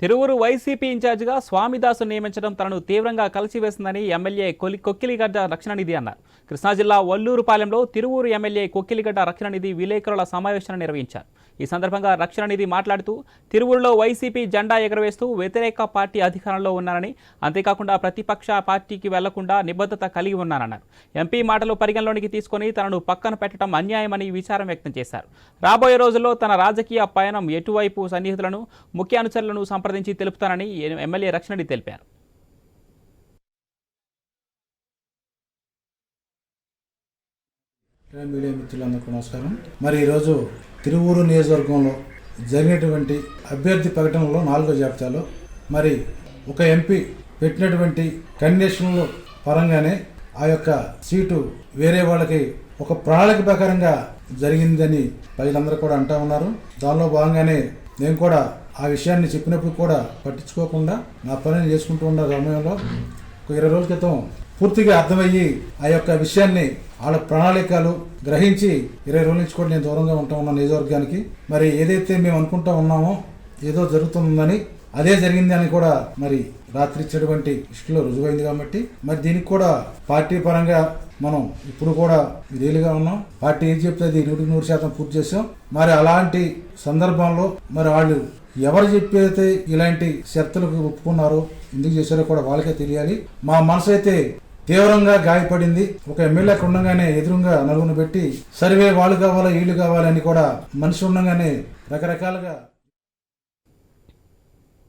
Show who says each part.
Speaker 1: Tiruvuru YCP ఇన్ఛార్జిగా స్వామిదాసు నియమించడం తనను తీవ్రంగా కలిసివేసిందని ఎమ్మెల్యే కొలి కొక్కిలిగడ్డ రక్షణనిధి అన్నారు. కృష్ణా జిల్లా వల్లూరుపాలెంలో తిరువూరు ఎమ్మెల్యే కొక్కిలిగడ్డ రక్షణనిధి విలేకరుల సమావేశాన్ని నిర్వహించారు. ఈ సందర్భంగా రక్షణనిధి మాట్లాడుతూ తిరువురులో వైసీపీ జెండా ఎగరవేస్తూ వ్యతిరేక పార్టీ అధికారంలో ఉన్నారని అంతేకాకుండా ప్రతిపక్ష పార్టీకి వెళ్ళకుండా నిబద్ధత కలిగి ఉన్నారన్నారు. ఎంపీ మాటలు పరిగణలోనికి తీసుకొని తనను పక్కన పెట్టడం అన్యాయమని విచారం వ్యక్తం చేశారు. రాబోయే రోజుల్లో తన రాజకీయ పయనం ఎటువైపు సన్నిహితులను ముఖ్య అనుచరులను సంప్రదించి తెలుపుతానని ఎమ్మెల్యే రక్షణడి తెలిపారు.
Speaker 2: మీడియా మిత్రులందరికీ నమస్కారం. మరి ఈరోజు తిరువూరు నియోజకవర్గంలో జరిగినటువంటి అభ్యర్థి ప్రకటనలో నాలుగో జాబితాలో మరి ఒక ఎంపీ పెట్టినటువంటి కండిషన్ల పరంగానే ఆ యొక్క సీటు వేరే వాళ్ళకి ఒక ప్రణాళిక ప్రకారంగా జరిగిందని ప్రజలందరూ కూడా అంటా ఉన్నారు. దానిలో భాగంగానే నేను కూడా ఆ విషయాన్ని చెప్పినప్పుడు కూడా పట్టించుకోకుండా నా పనిని చేసుకుంటూ ఉన్న సమయంలో ఒక ఇరవై రోజుల క్రితం పూర్తిగా అర్థమయ్యి ఆ యొక్క విషయాన్ని వాళ్ళ ప్రణాళికలు గ్రహించి ఇరవై రోజుల నుంచి కూడా నేను దూరంగా ఉంటా ఉన్నాను నియోజకవర్గానికి. మరి ఏదైతే మేము అనుకుంటా ఉన్నామో ఏదో జరుగుతుందని అదే జరిగింది అని కూడా మరి రాత్రి ఇచ్చేటువంటి ఇష్టలో రుజువైంది కాబట్టి మరి దీనికి కూడా పార్టీ పరంగా మనం ఇప్పుడు కూడా రియల్గా ఉన్నాం. పార్టీ ఏం చెప్తే అది నూటికి నూరు శాతం పూర్తి చేసాం. మరి అలాంటి సందర్భంలో మరి వాళ్ళు ఎవరు చెప్పైతే ఇలాంటి శక్తులకు ఒప్పుకున్నారో ఎందుకు చేశారో కూడా వాళ్ళకే తెలియాలి. మా మనసు అయితే తీవ్రంగా గాయపడింది. ఒక ఎమ్మెల్యే ఉండగానే ఎదురుగా నలుగును పెట్టి సర్వే వాళ్ళు కావాలా వీళ్ళు కావాలని కూడా మనిషి ఉండగానే రకరకాలుగా